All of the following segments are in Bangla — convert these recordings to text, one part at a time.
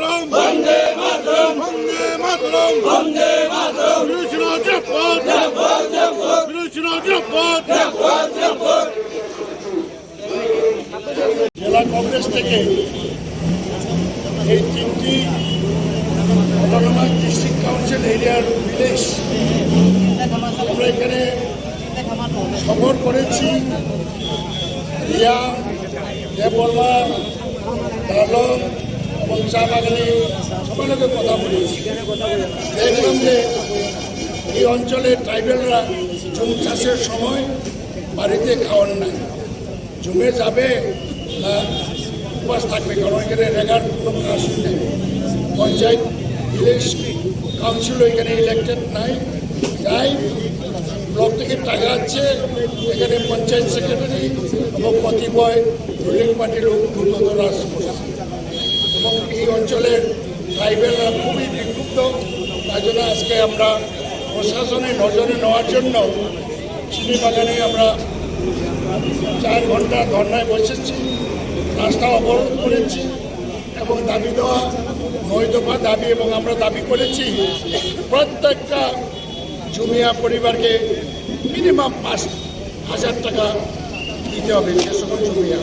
মাতরম। বন্দে মাতরম। বন্দে মাতরম। বন্দে মাতরম। জেলা কংগ্রেস থেকে এই তিনটি অটোনমাস ডিস্ট্রিক্ট কাউন্সিল এরিয়ার ভিলেজ আমরা এখানে সফর করেছি। রিয়া দেববর্মা ডালং এবং চা বাগানে সবার লোকের কথা বলেছি দেখলাম যে এই অঞ্চলে ট্রাইবেলরা জুম চাষের সময় বাড়িতে খাওয়ার নাই। জমে যাবে, না উপাস থাকবে, কারণ এখানে রেগার কোনো কাজ নেই পঞ্চায়েত, ভিলেজ কাউন্সিলও এখানে ইলেক্টেড নাই। যাই, ব্লক থেকে টাকা আছে, এখানে পঞ্চায়েত সেক্রেটারি এবং কতিপয় রুলিং পার্টির লোক দ্রুত রাজ এই অঞ্চলের ট্রাইবেলরা খুবই বিক্ষুব্ধ। তাই জন্য আজকে আমরা প্রশাসনের নজরে নেওয়ার জন্য চিনি বাগানে আমরা চার ঘণ্টা ধর্নায় বসেছি, রাস্তা অবরোধ করেছি এবং দাবি দেওয়া, নয় দফা দাবি এবং আমরা দাবি করেছি, প্রত্যেকটা জুমিয়া পরিবারকে মিনিমাম পাঁচ হাজার টাকা দিতে হবে সে সকল জুমিয়া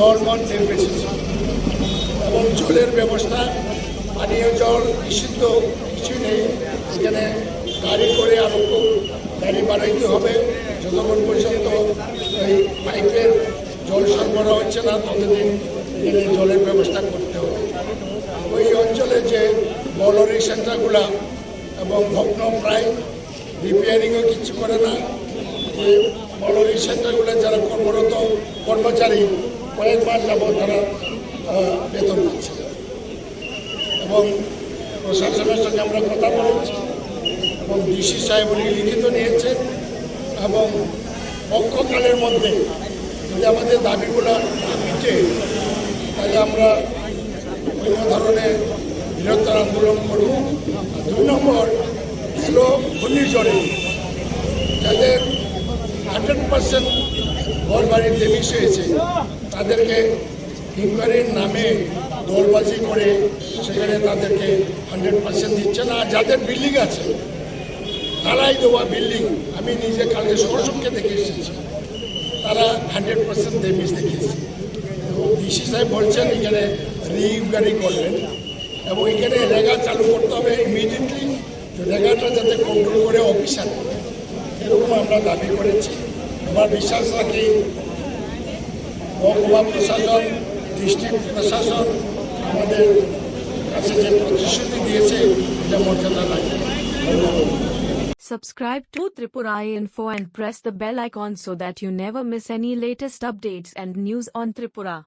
দল মন নির্বিশেষে এবং জলের ব্যবস্থা, পানীয় জল নিষিদ্ধ কিছু নেই। এখানে গাড়ি করে আরও গাড়ি বাড়াইতে হবে। যতক্ষণ পর্যন্ত এই পাইপের জল সরবরাহ হচ্ছে না, ততদিন এখানে জলের ব্যবস্থা করতে হবে। ওই অঞ্চলে যে বলরি সেন্টারগুলা এবং ভগ্ন প্রায় রিপেয়ারিংও কিছু করে না যে বলরি সেন্টারগুলো যারা কর্মরত কর্মচারী, কয়েক মাস যাবত তারা বেতন পাচ্ছে। এবং প্রশাসনের সঙ্গে আমরা কথা বলেছি, এবং ডিসি সাহেব উনি লিখিত নিয়েছে, এবং পক্ষকালের মধ্যে যদি আমাদের দাবিগুলো না মিটে, তাহলে আমরা বিভিন্ন ধরনের বৃহত্তর আন্দোলন করব। দুই নম্বর এলো ঘূর্ণিঝড়ে, যাদের হান্ড্রেড পার্সেন্ট ঘর বাড়ির ডেমিস হয়েছে তাদেরকে ইনকোয়ারির নামে দলবাজি করে সেখানে তাদেরকে হান্ড্রেড পার্সেন্ট দিচ্ছে না। যাদের বিল্ডিং আছে, তারাই দেওয়া বিল্ডিং আমি নিজে কালকে সরসবকে দেখে এসেছি। তারা হান্ড্রেড পার্সেন্ট ডেমিস দেখিয়েছে। এবং ডিসি সাহেব বলছেন, এখানে রিইনকোয়ারি করবেন এবং এখানে রেগা চালু করতে হবে ইমিডিয়েটলি রেগাটা যাতে কন্ট্রোল করে অফিসার এরকম আমরা দাবি করেছি। আমার বিশ্বাস রাখি, মহকুমা প্রশাসন ডিস্ট্রিক্ট প্রশাসন আমাদের কাছে যে প্রতিশ্রুতি দিয়েছে এটা মর্যাদা রাখে Subscribe to Tripura Info and press the bell icon so that you never miss any latest updates and news on Tripura.